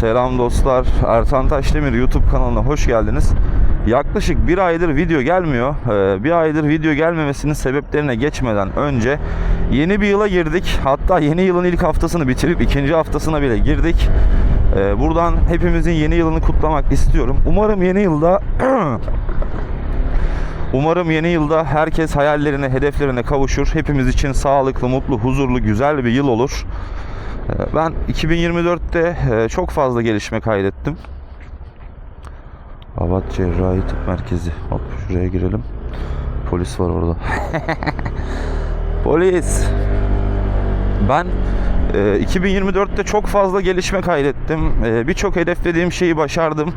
Selam dostlar. Ertan Taşdemir YouTube kanalına hoş geldiniz. Yaklaşık bir aydır video gelmiyor. Ee, Bir aydır video gelmemesinin sebeplerine geçmeden önce yeni bir yıla girdik. Hatta yeni yılın ilk haftasını bitirip ikinci haftasına bile girdik. Ee, Buradan hepimizin yeni yılını kutlamak istiyorum. Umarım yeni yılda Umarım yeni yılda herkes hayallerine, hedeflerine kavuşur. Hepimiz için sağlıklı, mutlu, huzurlu, güzel bir yıl olur. Ee, Ben 2024'te e, çok fazla gelişme kaydettim. Avat Cerrahi Tıp Merkezi. Hop şuraya girelim. Polis var orada. Polis. Ben e, 2024'te çok fazla gelişme kaydettim. E, Birçok hedeflediğim şeyi başardım.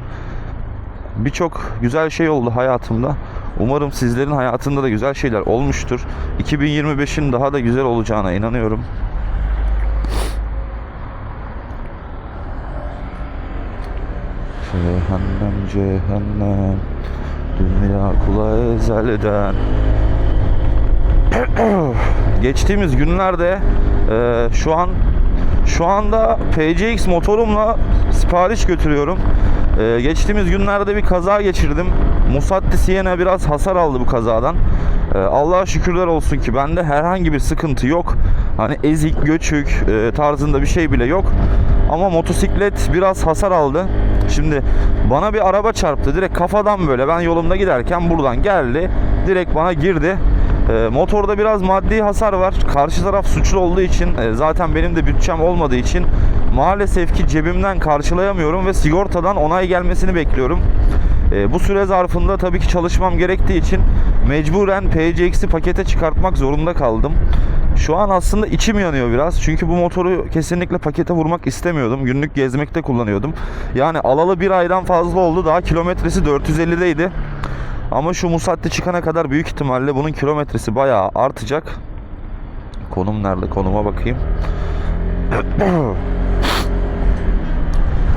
Birçok güzel şey oldu hayatımda. Umarım sizlerin hayatında da güzel şeyler olmuştur. 2025'in daha da güzel olacağına inanıyorum. Cehennem cehennem Dünya kula ezelden Geçtiğimiz günlerde e, şu an şu anda PCX motorumla sipariş götürüyorum. E, geçtiğimiz günlerde bir kaza geçirdim. Musatti Siena biraz hasar aldı bu kazadan. E, Allah'a şükürler olsun ki bende herhangi bir sıkıntı yok. Hani ezik, göçük e, tarzında bir şey bile yok. Ama motosiklet biraz hasar aldı. Şimdi bana bir araba çarptı direkt kafadan böyle ben yolumda giderken buradan geldi direkt bana girdi. E, motorda biraz maddi hasar var. Karşı taraf suçlu olduğu için e, zaten benim de bütçem olmadığı için maalesef ki cebimden karşılayamıyorum ve sigortadan onay gelmesini bekliyorum. E, bu süre zarfında tabii ki çalışmam gerektiği için mecburen PCX'i pakete çıkartmak zorunda kaldım. Şu an aslında içim yanıyor biraz. Çünkü bu motoru kesinlikle pakete vurmak istemiyordum. Günlük gezmekte kullanıyordum. Yani alalı bir aydan fazla oldu. Daha kilometresi 450'deydi. Ama şu Musatti çıkana kadar büyük ihtimalle bunun kilometresi bayağı artacak. Konum nerede? Konuma bakayım.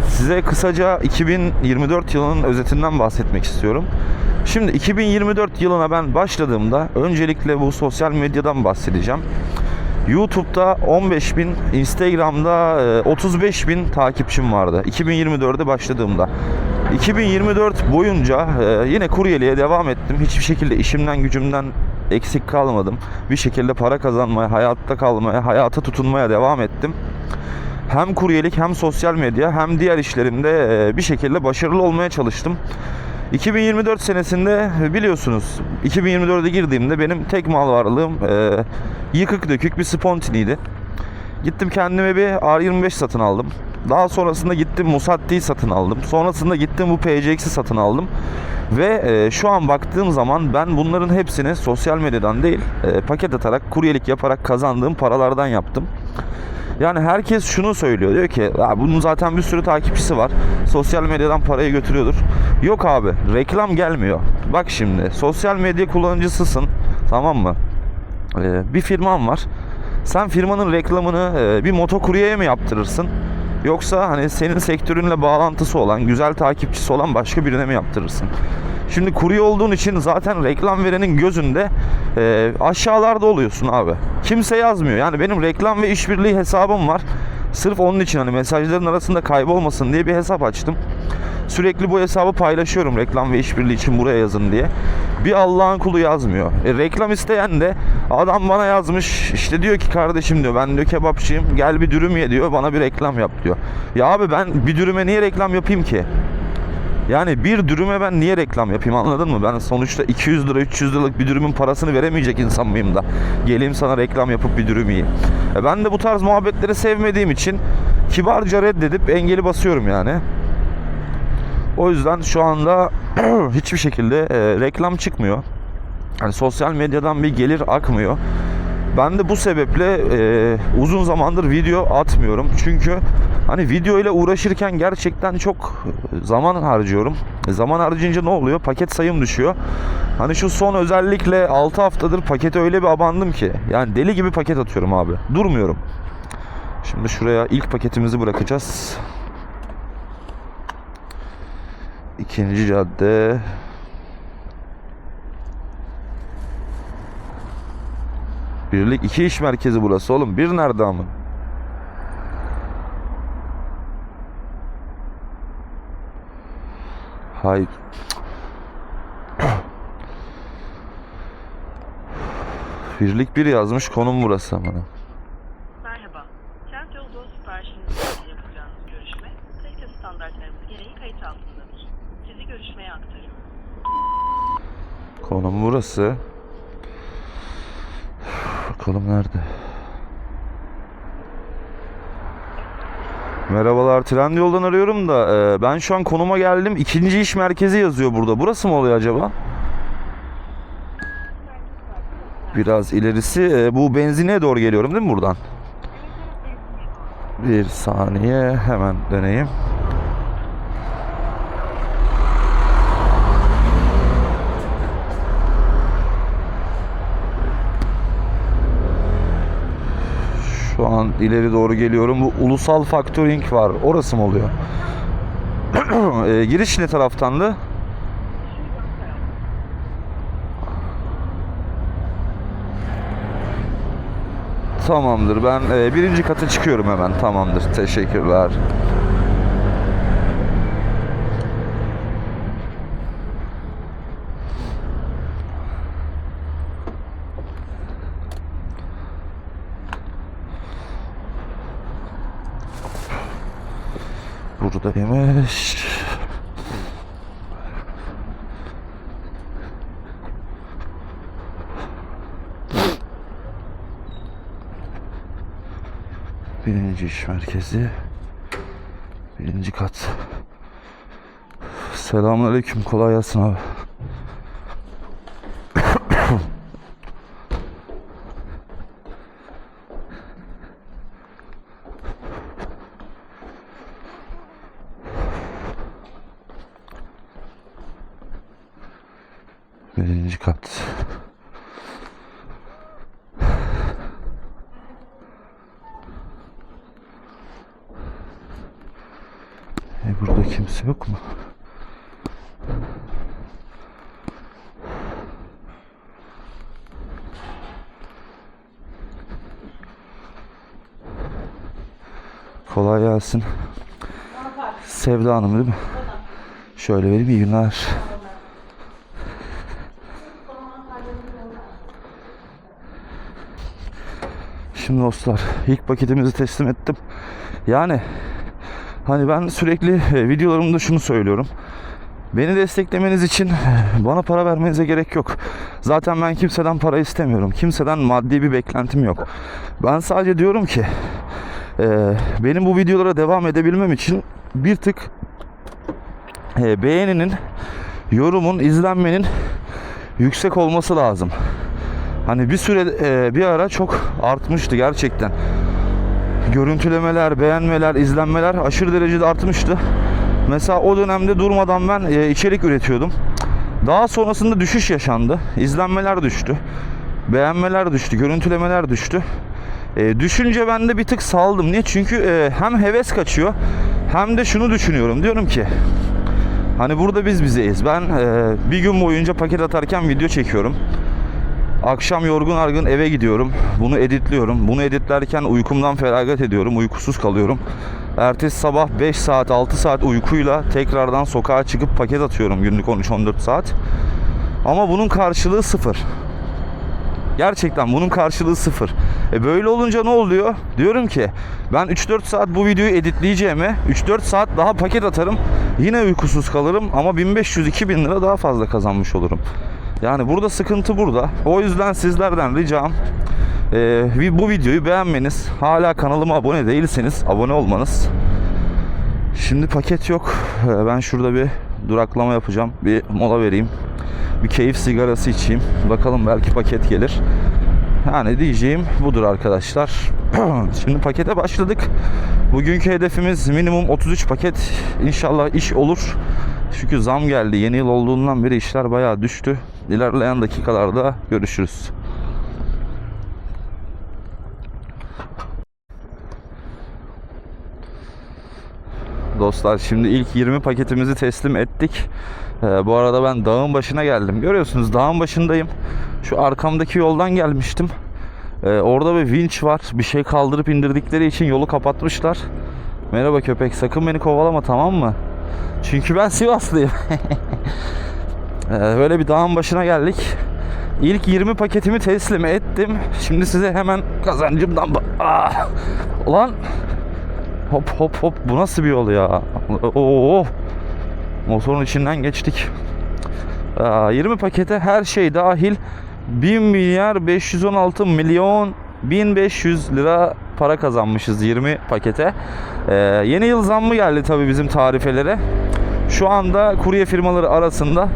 Size kısaca 2024 yılının özetinden bahsetmek istiyorum. Şimdi 2024 yılına ben başladığımda öncelikle bu sosyal medyadan bahsedeceğim. YouTube'da 15 bin, Instagram'da e, 35 bin takipçim vardı. 2024'de başladığımda. 2024 boyunca e, yine kuryeliğe devam ettim. Hiçbir şekilde işimden gücümden eksik kalmadım. Bir şekilde para kazanmaya, hayatta kalmaya, hayata tutunmaya devam ettim hem kuryelik hem sosyal medya hem diğer işlerimde e, bir şekilde başarılı olmaya çalıştım. 2024 senesinde biliyorsunuz 2024'e girdiğimde benim tek mal varlığım e, yıkık dökük bir spontiniydi. Gittim kendime bir R25 satın aldım. Daha sonrasında gittim Musatti'yi satın aldım. Sonrasında gittim bu PCX'i satın aldım. Ve e, şu an baktığım zaman ben bunların hepsini sosyal medyadan değil e, paket atarak kuryelik yaparak kazandığım paralardan yaptım. Yani herkes şunu söylüyor. Diyor ki "Ya bunun zaten bir sürü takipçisi var. Sosyal medyadan parayı götürüyordur. Yok abi reklam gelmiyor. Bak şimdi sosyal medya kullanıcısısın. Tamam mı? Ee, bir firman var. Sen firmanın reklamını e, bir motokuryeye mi yaptırırsın? Yoksa hani senin sektörünle bağlantısı olan, güzel takipçisi olan başka birine mi yaptırırsın? Şimdi kurye olduğun için zaten reklam verenin gözünde e, aşağılarda oluyorsun abi. Kimse yazmıyor. Yani benim reklam ve işbirliği hesabım var. Sırf onun için hani mesajların arasında kaybolmasın diye bir hesap açtım. Sürekli bu hesabı paylaşıyorum reklam ve işbirliği için buraya yazın diye. Bir Allah'ın kulu yazmıyor. E, reklam isteyen de adam bana yazmış işte diyor ki kardeşim diyor ben diyor kebapçıyım gel bir dürüm ye diyor bana bir reklam yap diyor. Ya abi ben bir dürüme niye reklam yapayım ki? Yani bir dürüme ben niye reklam yapayım anladın mı? Ben sonuçta 200 lira 300 liralık bir dürümün parasını veremeyecek insan mıyım da? Geleyim sana reklam yapıp bir dürüm yiyeyim. E ben de bu tarz muhabbetleri sevmediğim için kibarca reddedip engeli basıyorum yani. O yüzden şu anda hiçbir şekilde e, reklam çıkmıyor. Yani sosyal medyadan bir gelir akmıyor. Ben de bu sebeple e, uzun zamandır video atmıyorum. Çünkü hani video ile uğraşırken gerçekten çok zaman harcıyorum. Zaman harcayınca ne oluyor? Paket sayım düşüyor. Hani şu son özellikle 6 haftadır pakete öyle bir abandım ki. Yani deli gibi paket atıyorum abi. Durmuyorum. Şimdi şuraya ilk paketimizi bırakacağız. İkinci cadde. Birlik iki iş merkezi burası oğlum. Bir nerede ama? Hay. Birlik bir yazmış konum burası bana. Merhaba. Kent yolu doğu siparişiniz için yapacağınız görüşme, kalite standartlarımız gereği kayıt altındadır. Sizi görüşmeye aktarıyorum. Konum burası. Bakalım nerede? Merhabalar Trendyol'dan arıyorum da e, ben şu an konuma geldim. İkinci iş merkezi yazıyor burada. Burası mı oluyor acaba? Biraz ilerisi. e, bu benzinliğe doğru geliyorum değil mi buradan? Bir saniye hemen döneyim. İleri doğru geliyorum. Bu ulusal factoring var. Orası mı oluyor? e, giriş ne taraftandı? Tamamdır. Ben e, birinci kata çıkıyorum hemen. Tamamdır. Teşekkürler. Buradaymış. Birinci iş merkezi. Birinci kat. Selamünaleyküm. Kolay gelsin abi. Birinci kat. E burada kimse yok mu? Kolay gelsin. Sevda Hanım değil mi? Şöyle vereyim iyi günler. Şimdi dostlar ilk paketimizi teslim ettim. Yani hani ben sürekli e, videolarımda şunu söylüyorum. Beni desteklemeniz için bana para vermenize gerek yok. Zaten ben kimseden para istemiyorum. Kimseden maddi bir beklentim yok. Ben sadece diyorum ki e, benim bu videolara devam edebilmem için bir tık e, beğeninin, yorumun, izlenmenin yüksek olması lazım. Hani bir süre e, bir ara çok artmıştı gerçekten. Görüntülemeler, beğenmeler, izlenmeler aşırı derecede artmıştı. Mesela o dönemde durmadan ben e, içerik üretiyordum. Daha sonrasında düşüş yaşandı. İzlenmeler düştü. Beğenmeler düştü, görüntülemeler düştü. E, düşünce ben de bir tık saldım. Niye? Çünkü e, hem heves kaçıyor hem de şunu düşünüyorum. Diyorum ki hani burada biz bizeyiz. Ben e, bir gün boyunca paket atarken video çekiyorum. Akşam yorgun argın eve gidiyorum. Bunu editliyorum. Bunu editlerken uykumdan feragat ediyorum. Uykusuz kalıyorum. Ertesi sabah 5 saat 6 saat uykuyla tekrardan sokağa çıkıp paket atıyorum günlük 13-14 saat. Ama bunun karşılığı sıfır. Gerçekten bunun karşılığı sıfır. E böyle olunca ne oluyor? Diyorum ki ben 3-4 saat bu videoyu editleyeceğime 3-4 saat daha paket atarım. Yine uykusuz kalırım ama 1500-2000 lira daha fazla kazanmış olurum. Yani burada sıkıntı burada. O yüzden sizlerden ricam e, bu videoyu beğenmeniz. Hala kanalıma abone değilseniz abone olmanız. Şimdi paket yok. E, Ben şurada bir duraklama yapacağım. Bir mola vereyim. Bir keyif sigarası içeyim. Bakalım belki paket gelir. Yani diyeceğim budur arkadaşlar. Şimdi pakete başladık. Bugünkü hedefimiz minimum 33 paket. İnşallah iş olur. Çünkü zam geldi. Yeni yıl olduğundan beri işler bayağı düştü. İlerleyen dakikalarda görüşürüz. Dostlar şimdi ilk 20 paketimizi teslim ettik. Ee, bu arada ben dağın başına geldim. Görüyorsunuz dağın başındayım. Şu arkamdaki yoldan gelmiştim. Ee, orada bir vinç var. Bir şey kaldırıp indirdikleri için yolu kapatmışlar. Merhaba köpek sakın beni kovalama tamam mı? Çünkü ben Sivaslıyım. Ee, Böyle bir dağın başına geldik. İlk 20 paketimi teslim ettim. Şimdi size hemen kazancımdan... ba- Ah! Ulan! Hop hop hop bu nasıl bir yol ya? Oo! Motorun içinden geçtik. Aa, 20 pakete her şey dahil 1 milyar 516 milyon 1500 lira para kazanmışız 20 pakete. Ee, yeni yıl zammı geldi tabii bizim tarifelere. Şu anda kurye firmaları arasında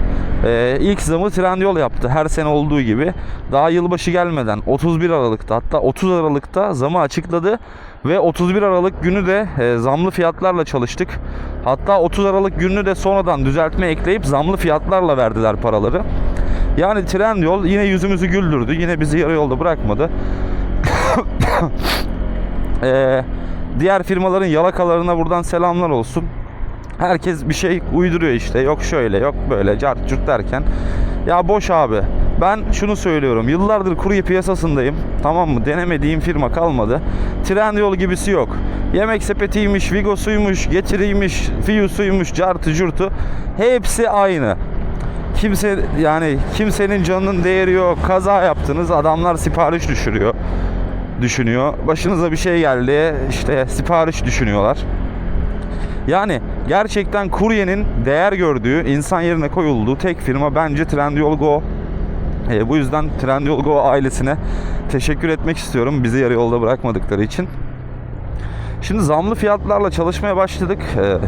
e, ilk zamı Trendyol yaptı her sene olduğu gibi. Daha yılbaşı gelmeden 31 Aralık'ta hatta 30 Aralık'ta zamı açıkladı ve 31 Aralık günü de e, zamlı fiyatlarla çalıştık. Hatta 30 Aralık gününü de sonradan düzeltme ekleyip zamlı fiyatlarla verdiler paraları. Yani Trendyol yine yüzümüzü güldürdü. Yine bizi yarı yolda bırakmadı. Ee, diğer firmaların yalakalarına buradan selamlar olsun. Herkes bir şey uyduruyor işte. Yok şöyle, yok böyle, cart curt derken. Ya boş abi. Ben şunu söylüyorum. Yıllardır kurye piyasasındayım. Tamam mı? Denemediğim firma kalmadı. Trendyol gibisi yok. Yemek sepetiymiş, Vigos'uymuş, Getiriymiş, Fiyus'uymuş, cartı curtu. Hepsi aynı. Kimse yani kimsenin canının değeri yok. Kaza yaptınız. Adamlar sipariş düşürüyor. Düşünüyor. Başınıza bir şey geldi. işte sipariş düşünüyorlar. Yani gerçekten kuryenin değer gördüğü, insan yerine koyulduğu tek firma bence Trendyol Go. E, bu yüzden Trendyol Go ailesine teşekkür etmek istiyorum bizi yarı yolda bırakmadıkları için. Şimdi zamlı fiyatlarla çalışmaya başladık. Ee,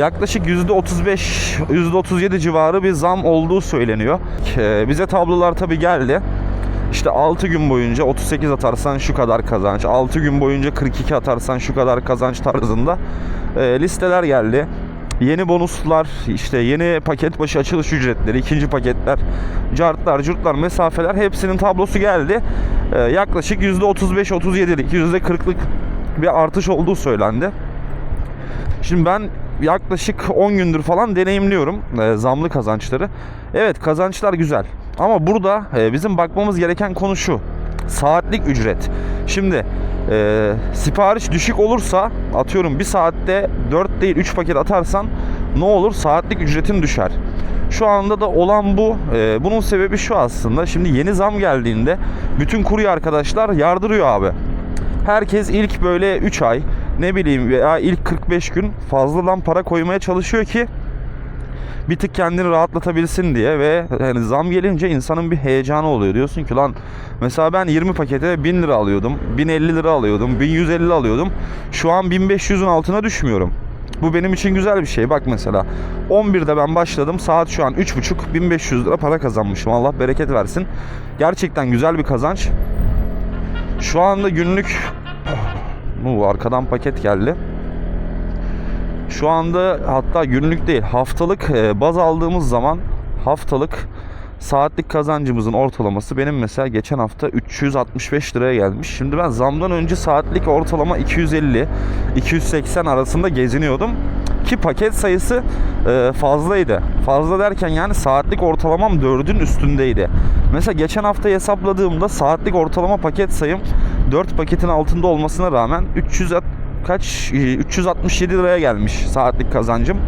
yaklaşık %35, %37 civarı bir zam olduğu söyleniyor. Ee, bize tablolar tabi geldi. İşte 6 gün boyunca 38 atarsan şu kadar kazanç, 6 gün boyunca 42 atarsan şu kadar kazanç tarzında e, listeler geldi. Yeni bonuslar, işte yeni paket başı açılış ücretleri, ikinci paketler, cartlar, curtlar, mesafeler hepsinin tablosu geldi. Ee, yaklaşık %35-37'lik, %40'lık bir artış olduğu söylendi. Şimdi ben yaklaşık 10 gündür falan deneyimliyorum e, zamlı kazançları. Evet kazançlar güzel. Ama burada e, bizim bakmamız gereken konu şu. Saatlik ücret. Şimdi e, sipariş düşük olursa atıyorum bir saatte 4 değil 3 paket atarsan ne olur? Saatlik ücretin düşer. Şu anda da olan bu. E, bunun sebebi şu aslında. Şimdi yeni zam geldiğinde bütün kurye arkadaşlar yardırıyor abi herkes ilk böyle 3 ay ne bileyim veya ilk 45 gün fazladan para koymaya çalışıyor ki bir tık kendini rahatlatabilsin diye ve yani zam gelince insanın bir heyecanı oluyor. Diyorsun ki lan mesela ben 20 pakete 1000 lira alıyordum, 1050 lira alıyordum, 1150 alıyordum. Şu an 1500'ün altına düşmüyorum. Bu benim için güzel bir şey. Bak mesela 11'de ben başladım. Saat şu an 3.30 1500 lira para kazanmışım. Allah bereket versin. Gerçekten güzel bir kazanç. Şu anda günlük bu arkadan paket geldi. Şu anda hatta günlük değil haftalık e, baz aldığımız zaman haftalık saatlik kazancımızın ortalaması benim mesela geçen hafta 365 liraya gelmiş. Şimdi ben zamdan önce saatlik ortalama 250 280 arasında geziniyordum ki paket sayısı e, fazlaydı. Fazla derken yani saatlik ortalamam 4'ün üstündeydi. Mesela geçen hafta hesapladığımda saatlik ortalama paket sayım 4 paketin altında olmasına rağmen 300 at- kaç e, 367 liraya gelmiş saatlik kazancım.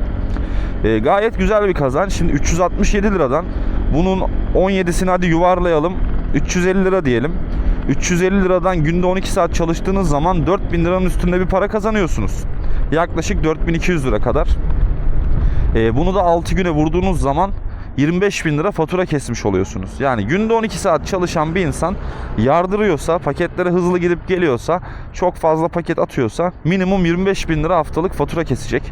E, gayet güzel bir kazanç. Şimdi 367 liradan bunun 17'sini hadi yuvarlayalım. 350 lira diyelim. 350 liradan günde 12 saat çalıştığınız zaman 4000 liranın üstünde bir para kazanıyorsunuz. Yaklaşık 4200 lira kadar. E, bunu da 6 güne vurduğunuz zaman 25 bin lira fatura kesmiş oluyorsunuz. Yani günde 12 saat çalışan bir insan yardırıyorsa, paketlere hızlı gidip geliyorsa, çok fazla paket atıyorsa minimum 25 bin lira haftalık fatura kesecek.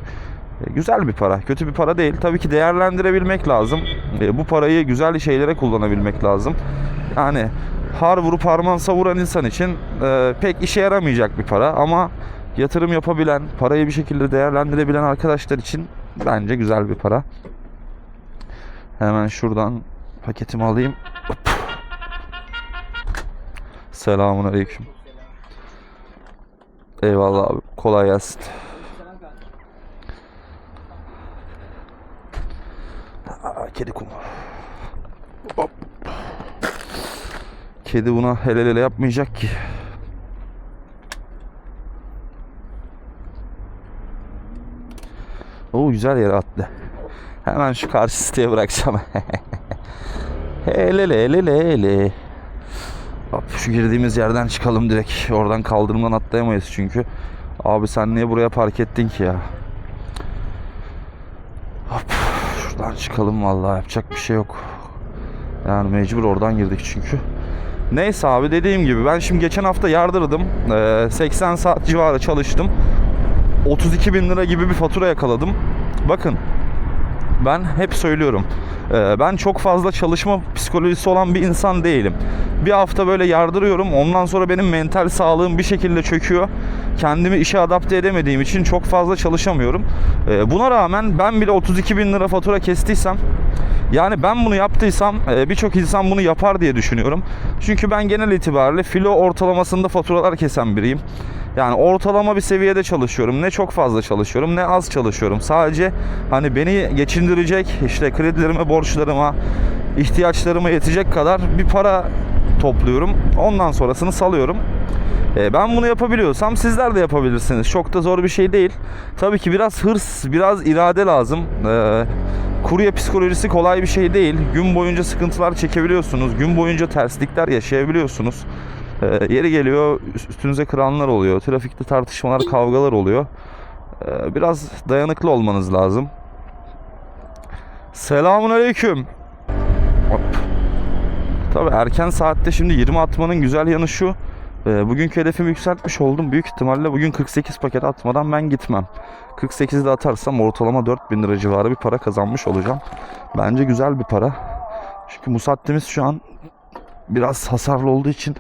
E, Güzel bir para, kötü bir para değil. Tabii ki değerlendirebilmek lazım. E, Bu parayı güzel şeylere kullanabilmek lazım. Yani har vurup harman savuran insan için e, pek işe yaramayacak bir para ama yatırım yapabilen, parayı bir şekilde değerlendirebilen arkadaşlar için bence güzel bir para. Hemen şuradan paketimi alayım. Hop. Selamun aleyküm. Eyvallah abi. Kolay gelsin. Kedi kumu. Hop. Kedi buna hele hele yapmayacak ki. O güzel yere attı. Hemen şu karşı siteye bırakacağım. hele hele hele. Hop, şu girdiğimiz yerden çıkalım direkt. Oradan kaldırımdan atlayamayız çünkü. Abi sen niye buraya park ettin ki ya? Hop, şuradan çıkalım vallahi yapacak bir şey yok. Yani mecbur oradan girdik çünkü. Neyse abi dediğim gibi ben şimdi geçen hafta yardırdım. Ee, 80 saat civarı çalıştım. 32 bin lira gibi bir fatura yakaladım. Bakın ben hep söylüyorum. e, Ben çok fazla çalışma psikolojisi olan bir insan değilim. Bir hafta böyle yardırıyorum. Ondan sonra benim mental sağlığım bir şekilde çöküyor. Kendimi işe adapte edemediğim için çok fazla çalışamıyorum. E, Buna rağmen ben bile 32 bin lira fatura kestiysem yani ben bunu yaptıysam e, birçok insan bunu yapar diye düşünüyorum. Çünkü ben genel itibariyle filo ortalamasında faturalar kesen biriyim. Yani ortalama bir seviyede çalışıyorum. Ne çok fazla çalışıyorum ne az çalışıyorum. Sadece hani beni geçindirecek işte kredilerime, borçlarıma, ihtiyaçlarıma yetecek kadar bir para topluyorum. Ondan sonrasını salıyorum. E, ben bunu yapabiliyorsam sizler de yapabilirsiniz. Çok da zor bir şey değil. Tabii ki biraz hırs, biraz irade lazım. E, kurye psikolojisi kolay bir şey değil. Gün boyunca sıkıntılar çekebiliyorsunuz. Gün boyunca terslikler yaşayabiliyorsunuz. E, yeri geliyor üstünüze kıranlar oluyor. Trafikte tartışmalar, kavgalar oluyor. E, biraz dayanıklı olmanız lazım. Selamun aleyküm. Tabii erken saatte şimdi 20 atmanın güzel yanı şu. e, Bugünkü hedefimi yükseltmiş oldum. Büyük ihtimalle bugün 48 paket atmadan ben gitmem. 48'de atarsam ortalama 4000 lira civarı bir para kazanmış olacağım. Bence güzel bir para. Çünkü musattimiz şu an biraz hasarlı olduğu için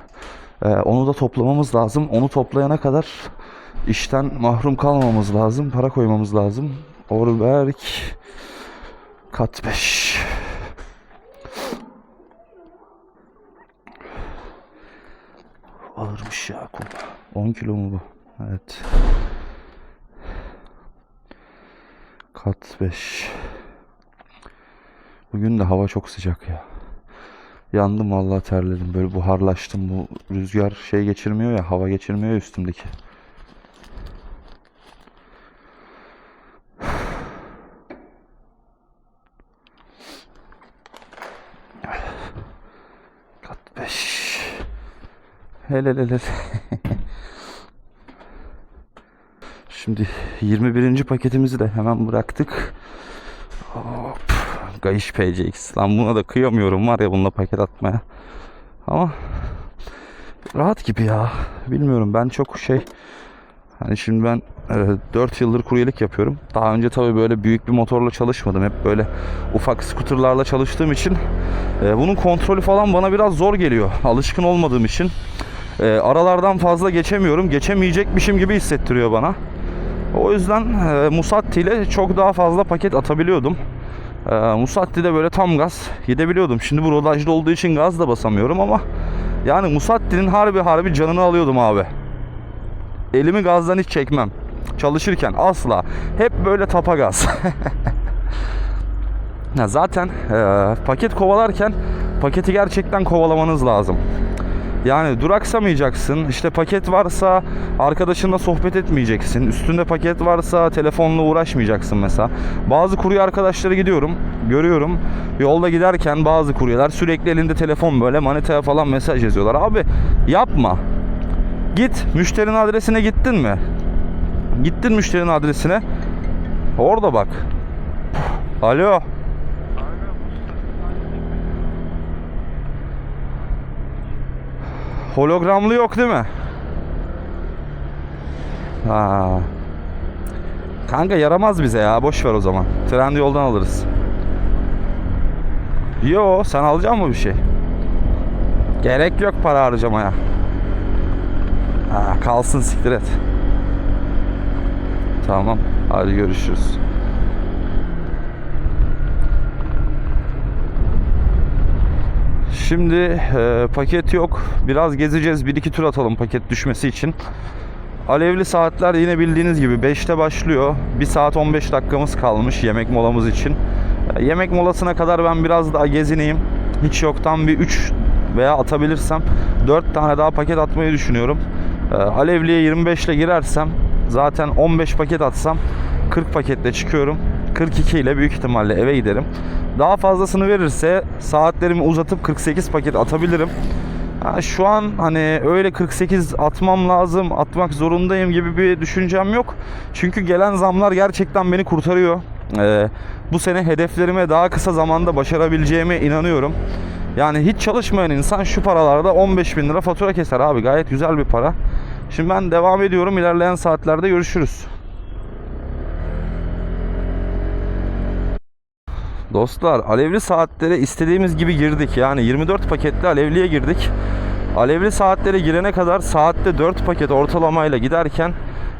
e, onu da toplamamız lazım. Onu toplayana kadar işten mahrum kalmamız lazım. Para koymamız lazım. Orberk kat 5. Ağırmış ya kum. 10 kilo mu bu? Evet. Kat 5. Bugün de hava çok sıcak ya. Yandım vallahi terledim. Böyle buharlaştım. Bu rüzgar şey geçirmiyor ya, hava geçirmiyor ya üstümdeki. Kat 5. Hele hele hele. Şimdi 21. paketimizi de hemen bıraktık. Gayiş PCX. Lan buna da kıyamıyorum var ya bununla paket atmaya. Ama rahat gibi ya. Bilmiyorum ben çok şey hani şimdi ben e, 4 yıldır kuryelik yapıyorum. Daha önce tabii böyle büyük bir motorla çalışmadım. Hep böyle ufak skuterlarla çalıştığım için e, bunun kontrolü falan bana biraz zor geliyor. Alışkın olmadığım için. E, aralardan fazla geçemiyorum. Geçemeyecekmişim gibi hissettiriyor bana. O yüzden e, Musatti ile çok daha fazla paket atabiliyordum. E, Musatti'de böyle tam gaz gidebiliyordum. Şimdi bu rodajda olduğu için gaz da basamıyorum ama yani Musatti'nin harbi harbi canını alıyordum abi. Elimi gazdan hiç çekmem. Çalışırken asla. Hep böyle tapa gaz. ya zaten e, paket kovalarken paketi gerçekten kovalamanız lazım. Yani duraksamayacaksın. İşte paket varsa arkadaşınla sohbet etmeyeceksin. Üstünde paket varsa telefonla uğraşmayacaksın mesela. Bazı kurye arkadaşları gidiyorum. Görüyorum. Yolda giderken bazı kuryeler sürekli elinde telefon böyle manitaya falan mesaj yazıyorlar. Abi yapma. Git müşterinin adresine gittin mi? Gittin müşterinin adresine. Orada bak. Alo. Hologramlı yok değil mi? Ha. Kanka yaramaz bize ya. Boş ver o zaman. Tren yoldan alırız. Yo, sen alacak mı bir şey? Gerek yok para harcamaya. Ha, kalsın siktir et. Tamam. Hadi görüşürüz. Şimdi e, paket yok. Biraz gezeceğiz. Bir iki tur atalım paket düşmesi için. Alevli saatler yine bildiğiniz gibi 5'te başlıyor. 1 saat 15 dakikamız kalmış yemek molamız için. E, yemek molasına kadar ben biraz daha gezineyim. Hiç yoktan bir 3 veya atabilirsem 4 tane daha paket atmayı düşünüyorum. E, Alevli'ye 25 ile girersem zaten 15 paket atsam 40 paketle çıkıyorum. 42 ile büyük ihtimalle eve giderim. Daha fazlasını verirse saatlerimi uzatıp 48 paket atabilirim. Ha, şu an hani öyle 48 atmam lazım, atmak zorundayım gibi bir düşüncem yok. Çünkü gelen zamlar gerçekten beni kurtarıyor. Ee, bu sene hedeflerime daha kısa zamanda başarabileceğime inanıyorum. Yani hiç çalışmayan insan şu paralarda 15 bin lira fatura keser abi. Gayet güzel bir para. Şimdi ben devam ediyorum. İlerleyen saatlerde görüşürüz. Dostlar alevli saatlere istediğimiz gibi girdik. Yani 24 paketli alevliye girdik. Alevli saatlere girene kadar saatte 4 paket ortalamayla giderken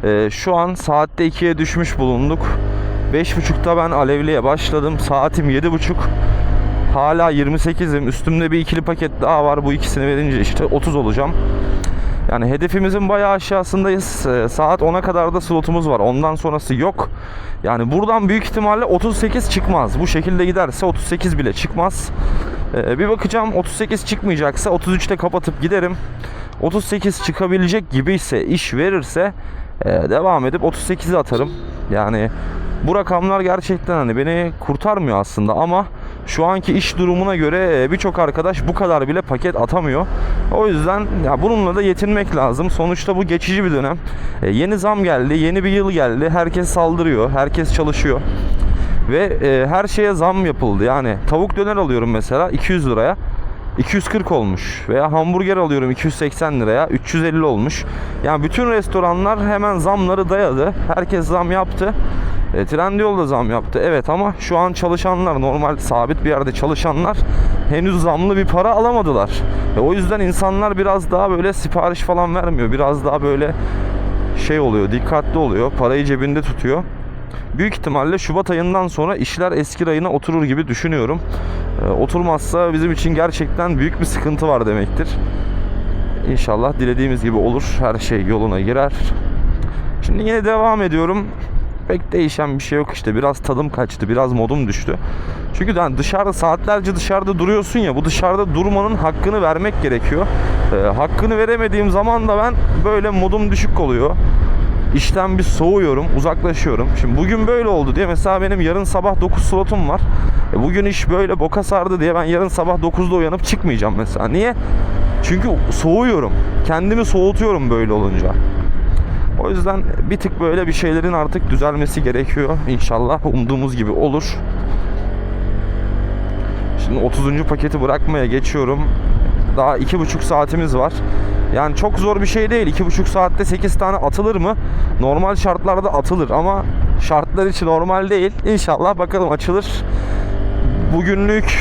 e, şu an saatte 2'ye düşmüş bulunduk. 5.30'da ben alevliye başladım. Saatim 7.30. Hala 28'im. Üstümde bir ikili paket daha var. Bu ikisini verince işte 30 olacağım. Yani hedefimizin bayağı aşağısındayız. Ee, saat 10'a kadar da slotumuz var. Ondan sonrası yok. Yani buradan büyük ihtimalle 38 çıkmaz. Bu şekilde giderse 38 bile çıkmaz. Ee, bir bakacağım 38 çıkmayacaksa 33'te kapatıp giderim. 38 çıkabilecek gibiyse iş verirse e, devam edip 38'i atarım. Yani bu rakamlar gerçekten hani beni kurtarmıyor aslında ama şu anki iş durumuna göre e, birçok arkadaş bu kadar bile paket atamıyor. O yüzden ya bununla da yetinmek lazım. Sonuçta bu geçici bir dönem. E, yeni zam geldi, yeni bir yıl geldi. Herkes saldırıyor, herkes çalışıyor. Ve e, her şeye zam yapıldı. Yani tavuk döner alıyorum mesela 200 liraya. 240 olmuş veya hamburger alıyorum 280 liraya 350 olmuş. Yani bütün restoranlar hemen zamları dayadı. Herkes zam yaptı. E, Trendyol da zam yaptı. Evet ama şu an çalışanlar normal sabit bir yerde çalışanlar henüz zamlı bir para alamadılar. E, o yüzden insanlar biraz daha böyle sipariş falan vermiyor. Biraz daha böyle şey oluyor, dikkatli oluyor. Parayı cebinde tutuyor. Büyük ihtimalle Şubat ayından sonra işler eski rayına oturur gibi düşünüyorum. E, oturmazsa bizim için gerçekten büyük bir sıkıntı var demektir. İnşallah dilediğimiz gibi olur. Her şey yoluna girer. Şimdi yine devam ediyorum. Pek değişen bir şey yok işte. Biraz tadım kaçtı, biraz modum düştü. Çünkü yani dışarıda saatlerce dışarıda duruyorsun ya. Bu dışarıda durmanın hakkını vermek gerekiyor. E, hakkını veremediğim zaman da ben böyle modum düşük oluyor işten bir soğuyorum, uzaklaşıyorum. Şimdi bugün böyle oldu diye mesela benim yarın sabah 9 slotum var. E bugün iş böyle boka sardı diye ben yarın sabah 9'da uyanıp çıkmayacağım mesela. Niye? Çünkü soğuyorum. Kendimi soğutuyorum böyle olunca. O yüzden bir tık böyle bir şeylerin artık düzelmesi gerekiyor. İnşallah umduğumuz gibi olur. Şimdi 30. paketi bırakmaya geçiyorum. Daha iki buçuk saatimiz var. Yani çok zor bir şey değil. İki buçuk saatte 8 tane atılır mı? Normal şartlarda atılır ama şartlar için normal değil. İnşallah bakalım açılır. Bugünlük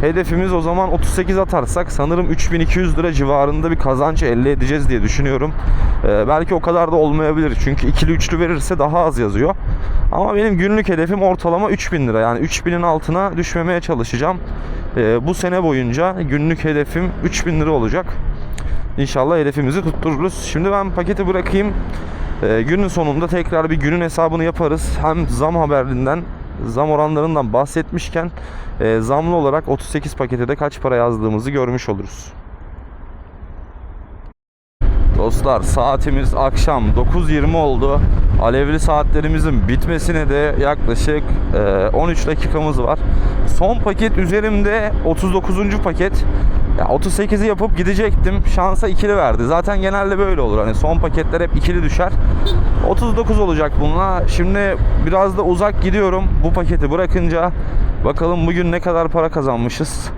hedefimiz o zaman 38 atarsak sanırım 3200 lira civarında bir kazanç elde edeceğiz diye düşünüyorum. Ee, belki o kadar da olmayabilir. Çünkü ikili üçlü verirse daha az yazıyor. Ama benim günlük hedefim ortalama 3000 lira. Yani 3000'in altına düşmemeye çalışacağım. Ee, bu sene boyunca günlük hedefim 3000 lira olacak. İnşallah hedefimizi tuttururuz. Şimdi ben paketi bırakayım. Ee, günün sonunda tekrar bir günün hesabını yaparız. Hem zam haberliğinden, zam oranlarından bahsetmişken e, zamlı olarak 38 pakete de kaç para yazdığımızı görmüş oluruz. Dostlar saatimiz akşam 9.20 oldu. Alevli saatlerimizin bitmesine de yaklaşık e, 13 dakikamız var. Son paket üzerimde 39. paket. Ya 38'i yapıp gidecektim. Şansa ikili verdi. Zaten genelde böyle olur. Hani son paketler hep ikili düşer. 39 olacak bununla. Şimdi biraz da uzak gidiyorum. Bu paketi bırakınca bakalım bugün ne kadar para kazanmışız.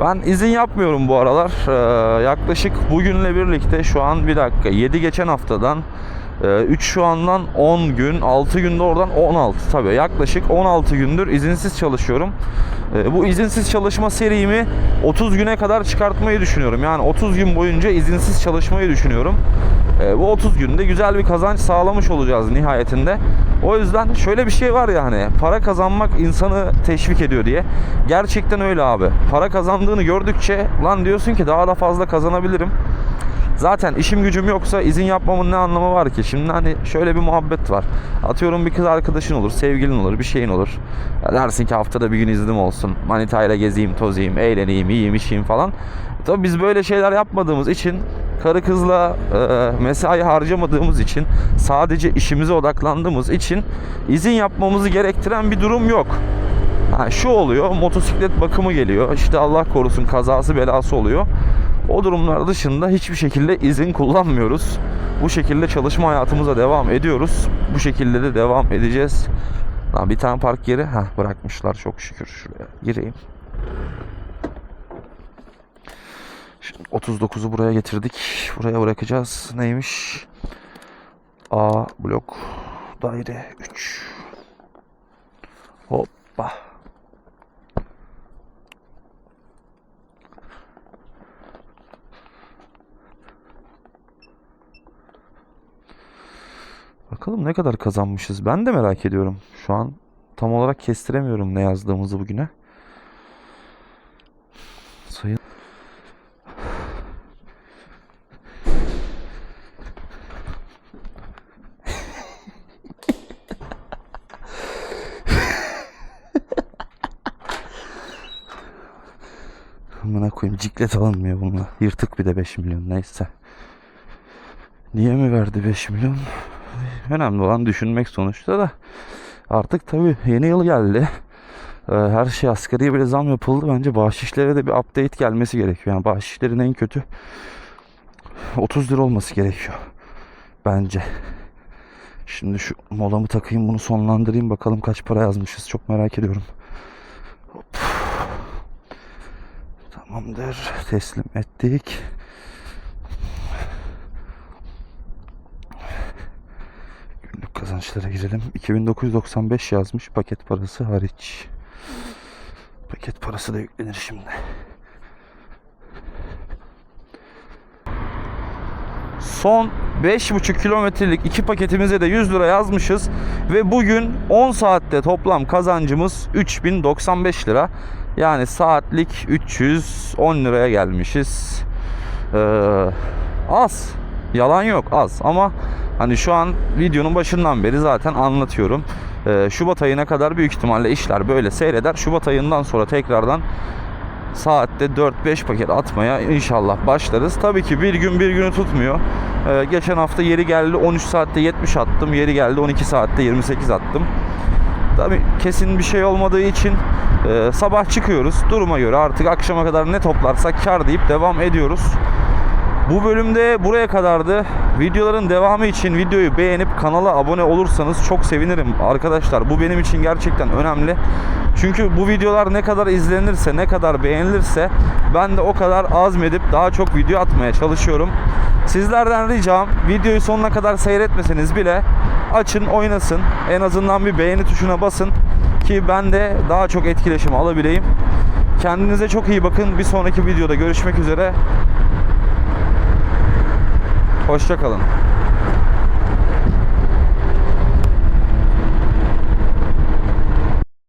Ben izin yapmıyorum bu aralar. Ee, yaklaşık bugünle birlikte şu an bir dakika 7 geçen haftadan 3 şu andan 10 gün 6 günde oradan 16 tabii yaklaşık 16 gündür izinsiz çalışıyorum. Ee, bu izinsiz çalışma serimi 30 güne kadar çıkartmayı düşünüyorum. Yani 30 gün boyunca izinsiz çalışmayı düşünüyorum. Ee, bu 30 günde güzel bir kazanç sağlamış olacağız nihayetinde. O yüzden şöyle bir şey var ya hani para kazanmak insanı teşvik ediyor diye. Gerçekten öyle abi. Para kazandığını gördükçe lan diyorsun ki daha da fazla kazanabilirim. Zaten işim gücüm yoksa izin yapmamın ne anlamı var ki? Şimdi hani şöyle bir muhabbet var. Atıyorum bir kız arkadaşın olur, sevgilin olur, bir şeyin olur. Dersin ki haftada bir gün iznim olsun. Manitayla gezeyim, tozayım, eğleneyim, yiyeyim, içeyim falan. Tabii biz böyle şeyler yapmadığımız için karı kızla e, mesai harcamadığımız için sadece işimize odaklandığımız için izin yapmamızı gerektiren bir durum yok. Ha, şu oluyor motosiklet bakımı geliyor işte Allah korusun kazası belası oluyor. O durumlar dışında hiçbir şekilde izin kullanmıyoruz. Bu şekilde çalışma hayatımıza devam ediyoruz. Bu şekilde de devam edeceğiz. Lan bir tane park yeri ha bırakmışlar çok şükür şuraya gireyim. Şimdi 39'u buraya getirdik. Buraya bırakacağız. Neymiş? A blok daire 3. Hoppa. Bakalım ne kadar kazanmışız. Ben de merak ediyorum. Şu an tam olarak kestiremiyorum ne yazdığımızı bugüne. Sayın Amına koyayım ciklet alınmıyor bununla. Yırtık bir de 5 milyon neyse. Niye mi verdi 5 milyon? Önemli olan düşünmek sonuçta da. Artık tabii yeni yıl geldi. Ee, Her şey asgari bir zam yapıldı. Bence bahşişlere de bir update gelmesi gerekiyor. Yani bahşişlerin en kötü 30 lira olması gerekiyor. Bence. Şimdi şu molamı takayım bunu sonlandırayım bakalım kaç para yazmışız. Çok merak ediyorum. Hop. Tamamdır. Teslim ettik. Kazançlara girelim. 2995 yazmış paket parası hariç. Paket parası da yüklenir şimdi. Son 5,5 kilometrelik iki paketimize de 100 lira yazmışız. Ve bugün 10 saatte toplam kazancımız 3095 lira. Yani saatlik 310 liraya gelmişiz. Ee, az. Yalan yok az ama hani şu an videonun başından beri zaten anlatıyorum. Ee, Şubat ayına kadar büyük ihtimalle işler böyle seyreder. Şubat ayından sonra tekrardan saatte 4-5 paket atmaya inşallah başlarız. Tabii ki bir gün bir günü tutmuyor. Ee, geçen hafta yeri geldi 13 saatte 70 attım. Yeri geldi 12 saatte 28 attım. Tabii kesin bir şey olmadığı için e, sabah çıkıyoruz. Duruma göre artık akşama kadar ne toplarsak kar deyip devam ediyoruz. Bu bölümde buraya kadardı. Videoların devamı için videoyu beğenip kanala abone olursanız çok sevinirim arkadaşlar. Bu benim için gerçekten önemli. Çünkü bu videolar ne kadar izlenirse, ne kadar beğenilirse ben de o kadar azmedip daha çok video atmaya çalışıyorum. Sizlerden ricam videoyu sonuna kadar seyretmeseniz bile açın oynasın. En azından bir beğeni tuşuna basın ki ben de daha çok etkileşim alabileyim. Kendinize çok iyi bakın. Bir sonraki videoda görüşmek üzere. Hoşçakalın.